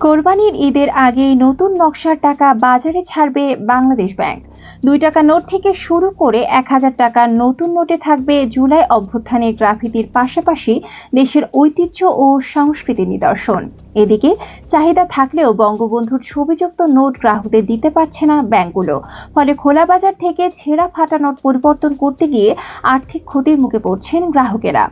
কোরবানির ঈদের আগেই নতুন নকশার টাকা বাজারে ছাড়বে বাংলাদেশ ব্যাংক। দুই টাকা নোট থেকে শুরু করে এক হাজার টাকার নতুন নোটে থাকবে জুলাই অভ্যুত্থানের গ্রাফিতির পাশাপাশি দেশের ঐতিহ্য ও সংস্কৃতির নিদর্শন। এদিকে চাহিদা থাকলেও বঙ্গবন্ধুর ছবিযুক্ত নোট গ্রাহকদের দিতে পারছে না ব্যাংকগুলো। ফলে খোলা বাজার থেকে ছেঁড়া ফাটা নোট পরিবর্তন করতে গিয়ে আর্থিক ক্ষতির মুখে পড়ছেন গ্রাহকেরা।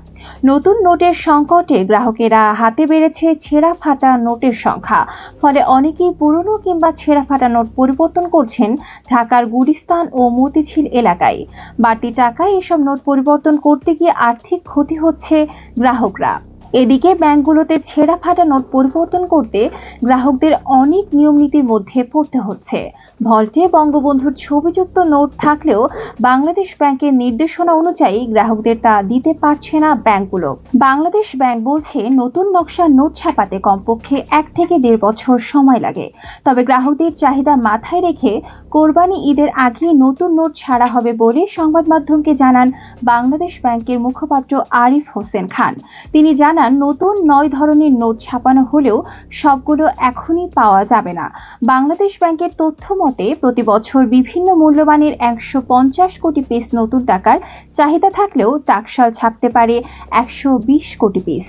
নতুন নোটের সংকটে গ্রাহকেরা হাতে বেড়েছে ছেঁড়া ফাটা নোটের সংখ্যা। ফলে অনেকেই পুরনো কিংবা ছেঁড়া ফাটা নোট পরিবর্তন করছেন ঢাকার গুলিস্তান ও মতিঝিল এলাকায়। বাড়তি টাকায় এসব নোট পরিবর্তন করতে গিয়ে আর্থিক ক্ষতি হচ্ছে গ্রাহকরা। এদিকে ব্যাংকগুলোতে ছেঁড়া ফাটা নোট পরিবর্তন করতে গ্রাহকদের অনেক নিয়মনীতির মধ্যে পড়তে হচ্ছে। ভল্টে বঙ্গবন্ধুর ছবিযুক্ত নোট থাকলেও বাংলাদেশ ব্যাংকের নির্দেশনা অনুযায়ী গ্রাহকদের তা দিতে পারছে না ব্যাংকগুলো। বাংলাদেশ ব্যাংক বলছে, নতুন নকশার নোট ছাপাতে কমপক্ষে এক থেকে দেড় বছর সময় লাগে। তবে গ্রাহকদের চাহিদা মাথায় রেখে কোরবানি ঈদের আগে নতুন নোট ছাড়া হবে বলে সংবাদ মাধ্যমকে জানান বাংলাদেশ ব্যাংকের মুখপাত্র আরিফ হোসেন খান। তিনি জানান, নতুন নয় ধরনের নোট ছাপানো হলেও সবগুলো এখনই পাওয়া যাবে না। বাংলাদেশ ব্যাংকের তথ্য মতে, প্রতি বছর বিভিন্ন মূল্যবানের একশো পঞ্চাশ কোটি পিস নতুন টাকার চাহিদা থাকলেও টাকশাল ছাপতে পারে একশো বিশ কোটি পিস